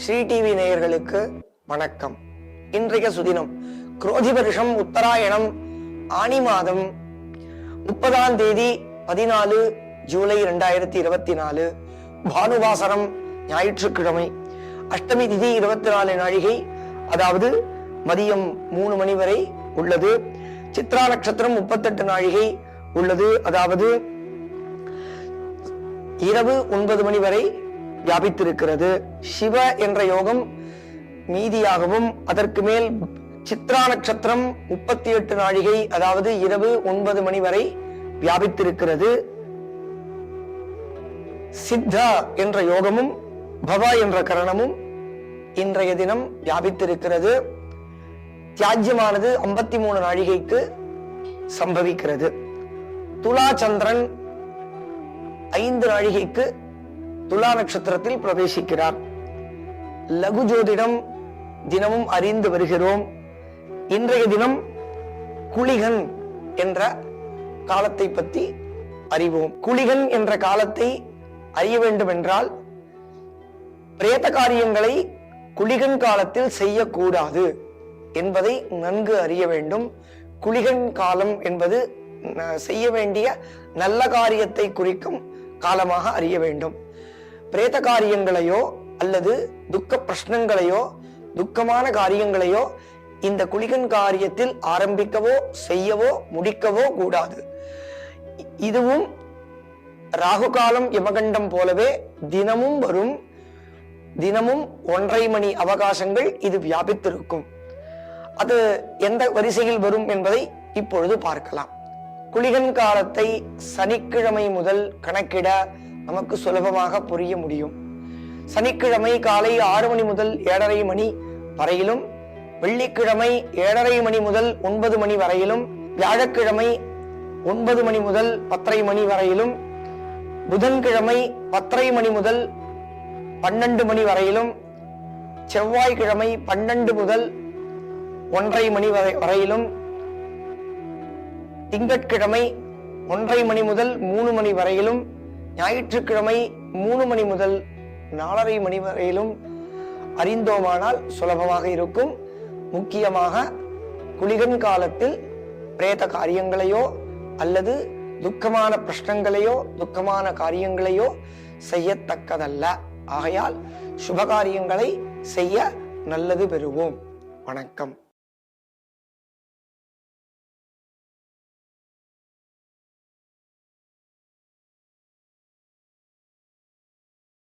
Sri TV நேயர்களுக்கு வணக்கம். இன்றைய சுதினம் குரோதி வருஷம் உத்தராயணம் ஆனி மாதம் முப்பதாம் தேதி பதினாலு ஜூலை இரண்டாயிரத்தி இருபத்தி நாலு பானுவாசரம் ஞாயிற்றுக்கிழமை அஷ்டமி திதி இருபத்தி நாலு நாழிகை அதாவது மதியம் மூணு மணி வரை உள்ளது. சித்ரா நட்சத்திரம் முப்பத்தெட்டு நாழிகை உள்ளது. அதாவது இரவு ஒன்பது மணி வரை வியாபித்திருக்கிறது. சிவ என்ற யோகம் மீதியாகவும் அதற்கு மேல் சித்ரா நட்சத்திரம் முப்பத்தி எட்டு நாழிகை அதாவது இரவு ஒன்பது மணி வரை வியாபித்திருக்கிறது. சித்தா என்ற யோகமும் பவா என்ற கரணமும் இன்றைய தினம் வியாபித்திருக்கிறது. தியாஜ்யமானது ஐம்பத்தி மூணு நாழிகைக்கு சம்பவிக்கிறது. துலா சந்திரன் ஐந்து நாழிகைக்கு துலா நட்சத்திரத்தில் பிரவேசிக்கிறார். லகு ஜோதிடம் தினமும் அறிந்து வருகிறோம். இன்றைய தினம் குளிகன் என்ற காலத்தை பற்றி அறிவோம். குளிகன் என்ற காலத்தை அறிய வேண்டும் என்றால் பிரேத காரியங்களை குளிகன் காலத்தில் செய்யக்கூடாது என்பதை நன்கு அறிய வேண்டும். குளிகன் காலம் என்பது ந- செய்ய வேண்டிய நல்ல காரியத்தை குறிக்கும் காலமாக அறிய வேண்டும். பிரேத காரியங்களையோ அல்லது துக்க பிரஷ்னங்களையோ துக்கமான காரியங்களையோ இந்த குளிகன் காரியத்தில் ஆரம்பிக்கவோ செய்யவோ முடிக்கவோ கூடாது. இதுவும் ராகு காலம் யமகண்டம் போலவே தினமும் வரும். தினமும் ஒன்றரை மணி அவகாசங்கள் இது வியாபித்திருக்கும். அது எந்த வரிசையில் வரும் என்பதை இப்பொழுது பார்க்கலாம். குளிகன் காலத்தை சனிக்கிழமை முதல் கணக்கிட நமக்கு சுலபமாக புரிய முடியும். சனிக்கிழமை காலை ஆறு மணி முதல் ஏழரை மணி வரையிலும் வெள்ளிக்கிழமை ஏழரை மணி முதல் ஒன்பது மணி வரையிலும் வியாழக்கிழமை ஒன்பது மணி முதல் பத்தரை மணி வரையிலும் புதன்கிழமை பத்தரை மணி முதல் பன்னெண்டு மணி வரையிலும் செவ்வாய்க்கிழமை பன்னெண்டு முதல் ஒன்றரை மணி வரை வரையிலும் திங்கட்கிழமை ஒன்றரை மணி முதல் மூணு மணி வரையிலும் ஞாயிற்றுக்கிழமை மூணு மணி முதல் நாலரை மணி வரையிலும் அறிந்தோமானால் சுலபமாக இருக்கும். முக்கியமாக குளிகன் காலத்தில் பிரேத காரியங்களையோ அல்லது துக்கமான பிரஷ்னங்களையோ துக்கமான காரியங்களையோ செய்யத்தக்கதல்ல. ஆகையால் சுபகாரியங்களை செய்ய நல்லது பெறுவோம். வணக்கம்.